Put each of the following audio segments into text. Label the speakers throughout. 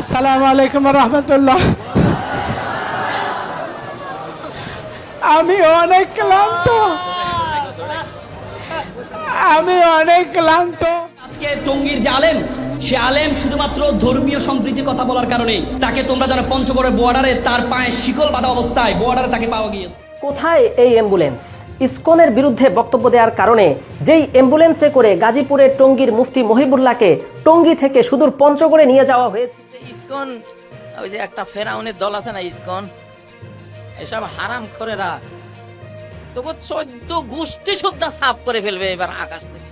Speaker 1: আসসালামু আলাইকুম রহমতুল্লাহ। আমি অনেক ক্লান্ত। আমি অনেক ক্লান্ত।
Speaker 2: আজকে টঙ্গীর যে আলেম, সে আলেম শুধুমাত্র ধর্মীয় সম্প্রীতির কথা বলার কারণে তাকে তোমরা যারা পঞ্চগড়ের বর্ডারে তার পায়ে শিকল বাঁধা অবস্থায় বর্ডারে তাকে পাওয়া গিয়েছে।
Speaker 3: কোথায় এই অ্যাম্বুলেন্স? ইসকনের বিরুদ্ধে বক্তব্য দেওয়ার কারণে যেই অ্যাম্বুলেন্সে করে গাজীপুরের টঙ্গীর মুফতি মহিবুল্লাহকে টঙ্গী থেকে সুদূর পঞ্চগড়ে নিয়ে যাওয়া হয়েছে।
Speaker 4: ইসকন ওই যে একটা ফেরাউনের দল আছে না ইসকন? এসব হারাম খোরেরা। তোকে চোদ্দ গোষ্ঠী শুদ্ধা সাফ করে ফেলবে এবার আকাশ থেকে।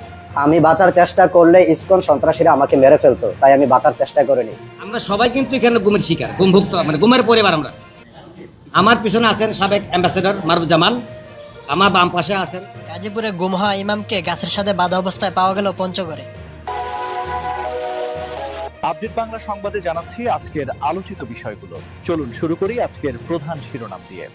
Speaker 5: আমি বাঁচার চেষ্টা করলে ইসকন সন্ত্রাসীরা আমাকে মেরে ফেলতো তাই আমি বাঁচার চেষ্টা করিনি।
Speaker 6: আমরা সবাই কিন্তু এখানে গুমের শিকার গুমভুক্ত মানে গুমের পরিবার আমরা। আমার পিছনে আছেন সাবেক অ্যাম্বাসেডর মারুফ আমার বাম পাশে আছেন
Speaker 7: গাজীপুরে গুম হওয়া ইমামকে গাছের সাথে বাধা অবস্থায় পাওয়া গেল পঞ্চগড়ে।
Speaker 8: আপডেট বাংলা সংবাদে জানাচ্ছি আজকের আলোচিত বিষয়গুলো। চলুন শুরু করি আজকের প্রধান শিরোনাম দিয়ে।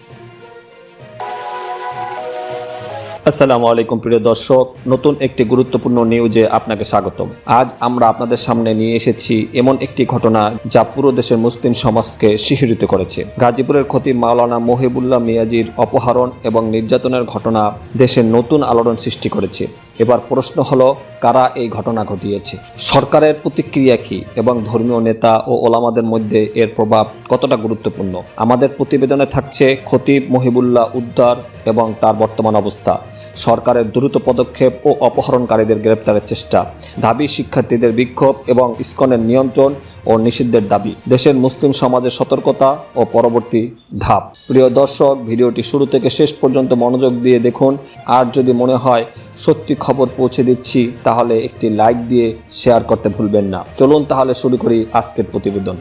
Speaker 9: আসসালামু আলাইকুম, প্রিয় দর্শক। নতুন একটি গুরুত্বপূর্ণ নিউজে আপনাকে স্বাগতম। আজ আমরা আপনাদের সামনে নিয়ে এসেছি এমন একটি ঘটনা যা পুরো দেশের মুসলিম সমাজকে শিহরিত করেছে। গাজীপুরের খতিব মাওলানা মহিবুল্লাহ মিয়াজির অপহরণ এবং নির্যাতনের ঘটনা দেশের নতুন আলোড়ন সৃষ্টি করেছে। এবার প্রশ্ন হলো, কারা এই ঘটনা ঘটিয়েছে? সরকারের প্রতিক্রিয়া কি এবং ধর্মীয় নেতা ও ওলামাদের মধ্যে এর প্রভাব কতটা গুরুত্বপূর্ণ? আমাদের প্রতিবেদনে থাকছে খতিব মহিবুল্লাহ উদ্ধার এবং তার বর্তমান অবস্থা। সরকারের দ্রুত পদক্ষেপ ও অপহরণকারীদের গ্রেপ্তারের চেষ্টা। দাবি, শিক্ষার্থীদের বিক্ষোভ এবং ইস্কনের নিয়ন্ত্রণ ও নিষিদ্ধের দাবি। দেশের মুসলিম সমাজের সতর্কতা ও পরবর্তী ধাপ। প্রিয় দর্শক, ভিডিওটি শুরু থেকে শেষ পর্যন্ত মনোযোগ দিয়ে দেখুন। আর যদি মনে হয় সত্যি খবর পৌঁছে দিচ্ছি, তাহলে একটি লাইক দিয়ে শেয়ার করতে ভুলবেন না। চলুন তাহলে শুরু করি আজকের প্রতিবেদন।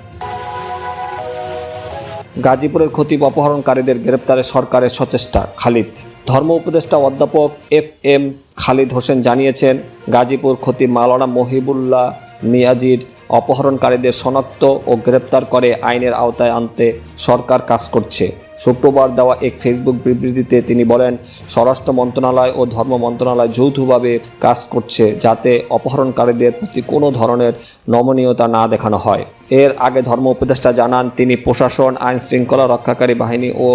Speaker 9: গাজীপুরের খতিব অপহরণকারীদের গ্রেপ্তারে সরকারের সচেষ্টা, খালিদ। ধর্ম উপদেষ্টা অধ্যাপক এফ এম খালিদ হোসেন জানিয়েছেন, গাজীপুর ক্ষতি মাওলানা মহিবুল্লাহ নিয়াজির অপহরণকারীদের শনাক্ত ও গ্রেপ্তার করে আইনের আওতায় আনতে সরকার কাজ করছে। শুক্রবার দেওয়া এক ফেসবুক বিবৃতিতে তিনি বলেন, স্বরাষ্ট্র মন্ত্রণালয় ও ধর্ম মন্ত্রণালয় যৌথভাবে কাজ করছে যাতে অপহরণকারীদের প্রতি কোনো ধরনের নমনীয়তা না দেখানো হয়। এর আগে ধর্ম উপদেষ্টা জানান, তিনি প্রশাসন, আইন শৃঙ্খলা রক্ষাকারী বাহিনী ও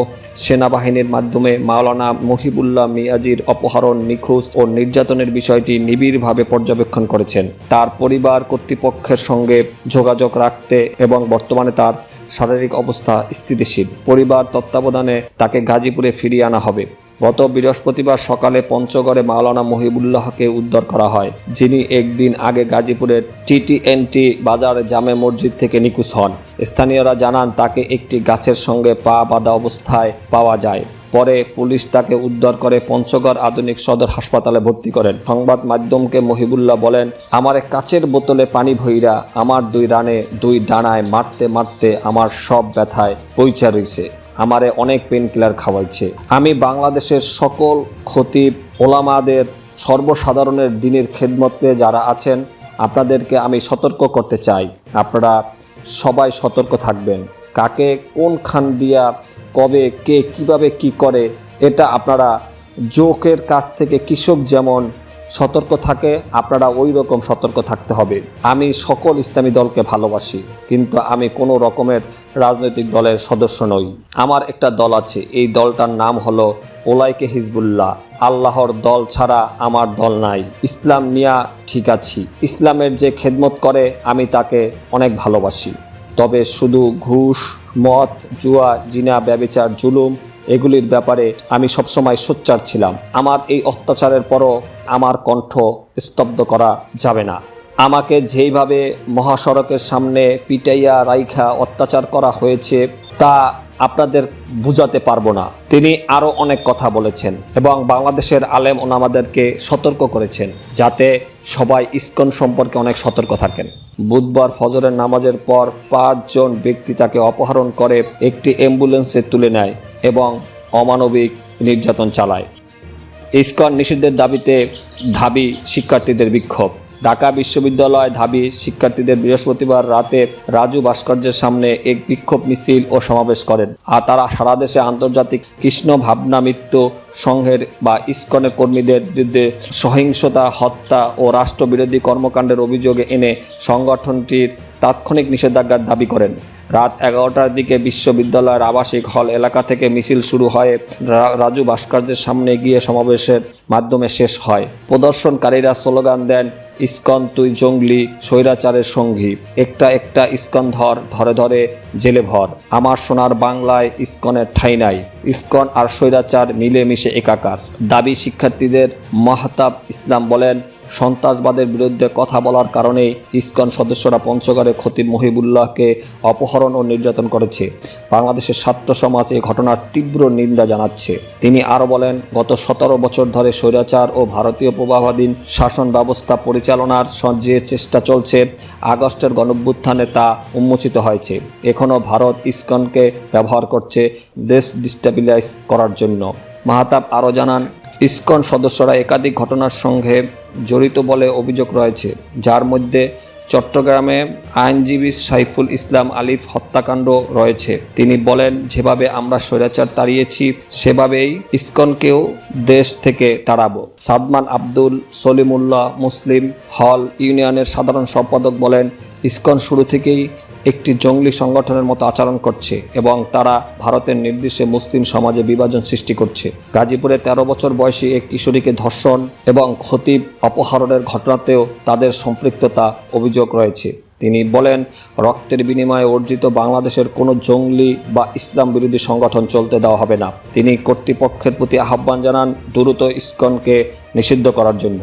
Speaker 9: সেনাবাহিনীর মাধ্যমে মাওলানা মহিবুল্লাহ মিয়াজির অপহরণ নিখোঁজ ও নির্যাতনের বিষয়টি নিবিড়ভাবে পর্যবেক্ষণ করেছেন। তার পরিবার কর্তৃপক্ষের সঙ্গে যোগাযোগ রাখতে এবং বর্তমানে তার শারীরিক অবস্থা স্থিতিশীল। পরিবার তত্ত্বাবধানে তাকে গাজীপুরে ফিরিয়ে আনা হবে। গত বৃহস্পতিবার সকালে পঞ্চগড়ে মাওলানা মহিবুল্লাহকে উদ্ধার করা হয়, যিনি একদিন আগে গাজীপুরের টিটিএনটি বাজার জামে মসজিদ থেকে নিখোঁজ হন। স্থানীয়রা জানান, তাকে একটি গাছের সঙ্গে পা বাঁধা অবস্থায় পাওয়া যায়। পরে পুলিশ তাকে উদ্ধার করে পঞ্চগড় আধুনিক সদর হাসপাতালে ভর্তি করেন। সংবাদ মাধ্যমকে মহিবুল্লাহ বলেন, আমার কাচের বোতলে পানি ভইরা আমার দুই রানে দুই ডানায় মারতে মারতে আমার সব ব্যথায় পইচা রইছে। আমারে অনেক পেন কিলার খাওয়াইছে। আমি বাংলাদেশের সকল খতিব ওলামাদের সর্বসাধারণের দিনের খেদমতে যারা আছেন, আপনাদেরকে আমি সতর্ক করতে চাই। আপনারা সবাই সতর্ক থাকবেন। কাকে কোন খান দিয়া, কবে, কে, কীভাবে, কি করে, এটা আপনারা জোকের কাছ থেকে কৃষক যেমন সতর্ক থাকে, আপনারা ওই রকম সতর্ক থাকতে হবে। আমি সকল ইসলামী দলকে ভালোবাসি, কিন্তু আমি কোনো রকমের রাজনৈতিক দলের সদস্য নই। আমার একটা দল আছে, এই দলটার নাম হলো ওলাইকে হিজবুল্লাহ। আল্লাহর দল ছাড়া আমার দল নাই। ইসলাম নিয়া ঠিক আছি। ইসলামের যে খেদমত করে, আমি তাকে অনেক ভালোবাসি। তবে শুধু ঘুষ, মদ, জুয়া, জিনা, ব্যবিচার, জুলুম এগুলির ব্যাপারে আমি সবসময় সোচ্চার ছিলাম। আমার এই অত্যাচারের পরও আমার কণ্ঠ স্তব্ধ করা যাবে না। আমাকে যেইভাবে মহাসড়কের সামনে পিটাইয়া রাইখা অত্যাচার করা হয়েছে, তা আপনাদের বুঝাতে পারব না। তিনি আরও অনেক কথা বলেছেন এবং বাংলাদেশের আলেম ওনামাদেরকে সতর্ক করেছেন যাতে সবাই ইস্কন সম্পর্কে অনেক সতর্ক থাকেন। বুধবার ফজরের নামাজের পর পাঁচজন ব্যক্তি তাকে অপহরণ করে একটি অ্যাম্বুলেন্সে তুলে নেয় এবং অমানবিক নির্যাতন চালায়। ইস্কন নিষিদ্ধের দাবিতে ধাবি শিক্ষার্থীদের বিক্ষোভ। ঢাকা বিশ্ববিদ্যালয় ঢাবি শিক্ষার্থীদের বৃহস্পতিবার রাতে রাজু ভাস্কর্যের সামনে এক বিক্ষোভ মিছিল ও সমাবেশ করেন। আর তারা সারা দেশে আন্তর্জাতিক কৃষ্ণ ভাবনা মৃত্যু সংঘের বা ইস্কনের কর্মীদের বিরুদ্ধে সহিংসতা, হত্যা ও রাষ্ট্রবিরোধী কর্মকাণ্ডের অভিযোগে এনে সংগঠনটির তাৎক্ষণিক নিষেধাজ্ঞার দাবি করেন। রাত এগারোটার দিকে বিশ্ববিদ্যালয়ের আবাসিক হল এলাকা থেকে মিছিল শুরু হয়ে রাজু ভাস্কর্যের সামনে গিয়ে সমাবেশের মাধ্যমে শেষ হয়। প্রদর্শনকারীরা স্লোগান দেন ইস্কন তুই জঙ্গলি স্বৈরাচারের সঙ্গী। একটা একটা ইস্কন ধর ধরে ধরে জেলে ভর। আমার সোনার বাংলায় ইস্কনের ঠাই নাই। ইস্কন আর স্বৈরাচার মিলেমিশে একাকার। দাবি শিক্ষার্থীদের মাহতাব ইসলাম বলেন, সন্ত্রাসবাদের বিরুদ্ধে কথা বলার কারণেই ইসকন সদস্যরা পঞ্চগড়ে খতিব মহিবুল্লাহকে অপহরণ ও নির্যাতন করেছে। বাংলাদেশের ছাত্র সমাজ এই ঘটনার তীব্র নিন্দা জানাচ্ছে। তিনি আরও বলেন, গত সতেরো বছর ধরে স্বৈরাচার ও ভারতীয় প্রভাবাধীন শাসন ব্যবস্থা পরিচালনার যে চেষ্টা চলছে, আগস্টের গণভ্যুত্থানে তা উন্মোচিত হয়েছে। এখনও ভারত ইসকনকে ব্যবহার করছে দেশ ডিস্টাবিলাইজ করার জন্য। মাহাতাব আরও জানান, ইসকন সদস্যরা একাধিক ঘটনার সঙ্গে জড়িত বলে অভিযোগ রয়েছে, যার মধ্যে চট্টগ্রামে আইনজীবী সাইফুল ইসলাম আলিফ হত্যাকাণ্ড রয়েছে। তিনি বলেন, যেভাবে আমরা স্বৈরাচার তাড়িয়েছি, সেভাবেই ইসকনকেও দেশ থেকে তাড়াবো। সাদমান আব্দুল সলিমুল্লাহ মুসলিম হল ইউনিয়নের সাধারণ সম্পাদক বলেন ইসকন শুরু থেকেই একটি জঙ্গলি সংগঠনের মতো আচরণ করছে এবং তারা ভারতের নির্দেশে মুসলিম সমাজে বিভাজন সৃষ্টি করছে। গাজীপুরে ১৩ বছর বয়সী এক কিশোরীকে ধর্ষণ এবং খতিব অপহরণের ঘটনাতেও তাদের সম্পৃক্ততা অভিযোগ রয়েছে। তিনি বলেন, রক্তের বিনিময়ে অর্জিত বাংলাদেশের কোনো জঙ্গলি বা ইসলাম বিরোধী সংগঠন চলতে দেওয়া হবে না। তিনি কর্তৃপক্ষের প্রতি আহ্বান জানান দ্রুত ইসকনকে নিষিদ্ধ করার জন্য।